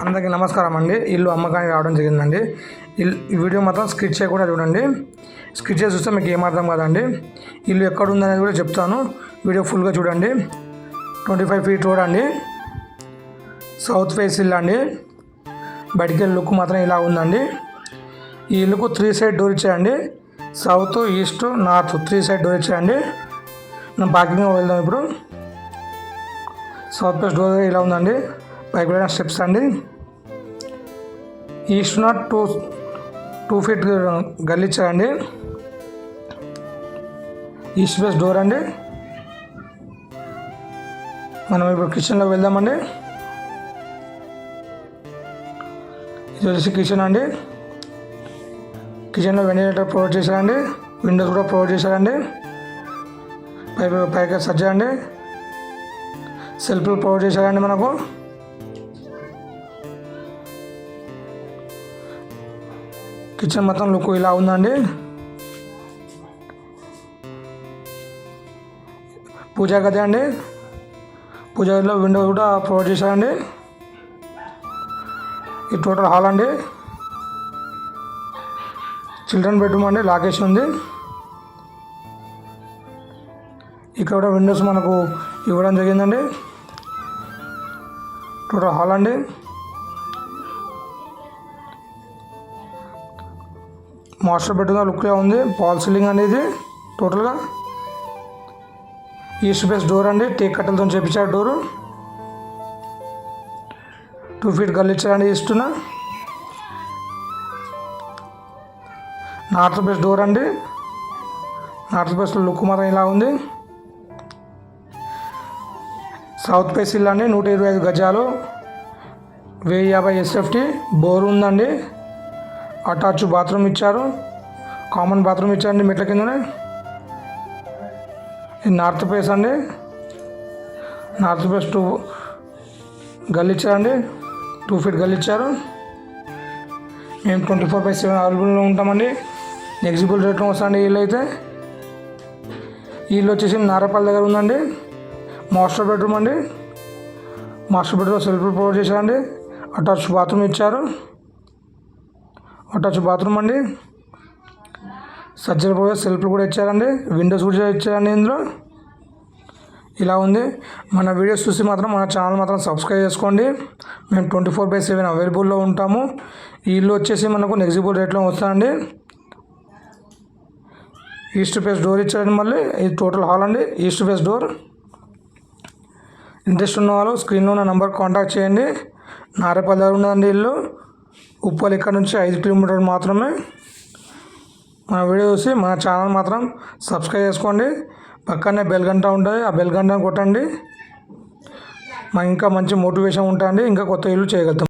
అందరికీ నమస్కారం అండి. ఇల్లు అమ్మకానికి రావడం జరిగిందండి. ఇల్లు ఈ వీడియో మాత్రం స్కిట్ చేయకుండా చూడండి. స్కిట్ చేసి చూస్తే మీకు ఏమర్థం కాదండి. ఇల్లు ఎక్కడ ఉందనేది కూడా చెప్తాను. వీడియో ఫుల్గా చూడండి. ట్వంటీ ఫైవ్ ఫీట్ రోడ్ అండి. సౌత్ ఫేస్ ఇల్లు అండి. బయటికి వెళ్ళి లుక్ మాత్రం ఇలా ఉందండి. ఈ ఇల్లుకు త్రీ సైడ్ డోర్ ఇచ్చేయండి south east north three side door ఇచ్చేయండి నేను పార్కింగ్ వెళ్దాం ఇప్పుడు. సౌత్ వెస్ట్ డోర్ ఇలా ఉందండి? పైకి వెళ్ళిన స్టెప్స్ అండి. East not two two feet గల్లిచ్చారండి east west door అండి. మనం ఇప్పుడు కిచెన్లోకి వెళ్దామండి. ఇది వచ్చేసి కిచెన్ అండి. కిచెన్లో వెంటిలేటర్ ప్రొవైడ్ చేశారండి. విండోస్ కూడా ప్రొవైడ్ చేశారండి. పై పైకి సజ్జా అండి సెల్ఫ్లు ప్రొవైడ్ చేశారండి మనకు. కిచెన్ మొత్తం లుక్ ఇలా ఉందండి. పూజా గది అండి. పూజా గదిలో విండో కూడా ప్రొవైడ్ చేశారండి ఈ టోటల్ హాల్ అండి. చిల్డ్రన్ బెడ్రూమ్ అండి లాకేషన్ ఉంది. ఇక్కడ కూడా విండోస్ మనకు ఇవ్వడం జరిగిందండి. టోటల్ హాల్ అండి మాస్టర్ బెడ్రూమ్ లుక్గా ఉంది? పాల్ సీలింగ్ అనేది టోటల్గా. ఈస్ట్ బెస్ట్ డోర్ అండి. టేక్ కట్టెలతో చేపించారు డోరు. టూ ఫీట్ గల్లిచ్చారండి ఈస్టున. నార్త్ బెస్ట్ డోర్ అండి. నార్త్ ఫేస్ లుక్ మాత్రం ఇలా ఉంది. సౌత్ ఫేస్ ఇల్లు అండి నూట ఇరవై ఐదు గజాలు. వెయ్యి యాభై ఎస్ఎఫ్టీ బోర్ ఉందండి. అటాచ్ బాత్రూమ్ ఇచ్చారు. కామన్ బాత్రూమ్ ఇచ్చారండి మెట్ల కిందనే. నార్త్ ఫేస్ అండి. నార్త్ ఫేస్ టూ గల్ ఇచ్చారండి. టూ ఫీట్ గల్ ఇచ్చారు. మేము ట్వంటీ ఫోర్ బై సెవెన్ అవైలబుల్లో ఉంటామండి. ఎగ్జిబుల్ రేట్లో వస్తాయండి వీళ్ళు అయితే. వీళ్ళు వచ్చేసి నారపల్లి దగ్గర ఉందండి. మాస్టర్ బెడ్రూమ్ అండి. మాస్టర్ బెడ్రూమ్ సెల్ఫ్ ప్రొవైడ్ చేశారండి. అటాచ్ బాత్రూమ్ ఇచ్చారు. అటాచ్ బాత్రూమ్ అండి. సజ్జల ప్రొవైడ్ సెల్ఫ్లు కూడా ఇచ్చారండి. విండోస్ కూడా ఇచ్చారండి ఇందులో. ఇలా ఉంది. మన వీడియోస్ చూసి మాత్రం మన ఛానల్ మాత్రం సబ్స్క్రైబ్ చేసుకోండి. మేము ట్వంటీ ఫోర్ బై సెవెన్ అవైలబుల్లో ఉంటాము. ఈ ఇల్లు వచ్చేసి మనకు నెగ్జిబుల్ రేట్లో వస్తుందండి. ఈస్ట్ ఫేస్ డోర్ ఇచ్చారండి మళ్ళీ. ఇది టోటల్ హాల్ అండి. East face door. ఇంట్రెస్ట్ ఉన్న వాళ్ళు స్క్రీన్లో ఉన్న నెంబర్ కాంటాక్ట్ చేయండి. నారేపల్లి దగ్గర ఉందండి ఇల్లు. ఉప్పల్ ఇక్కడ నుంచి ఐదు కిలోమీటర్లు మాత్రమే. మన వీడియో చూసి మన ఛానల్ మాత్రం సబ్స్క్రైబ్ చేసుకోండి. పక్కనే బెల్ గంట ఉంటుంది. ఆ బెల్ కొట్టండి. మాకు ఇంకా మంచి మోటివేషన్ ఉంటుంది ఇంకా కొత్త ఇల్లు చేయగలుగుతాం.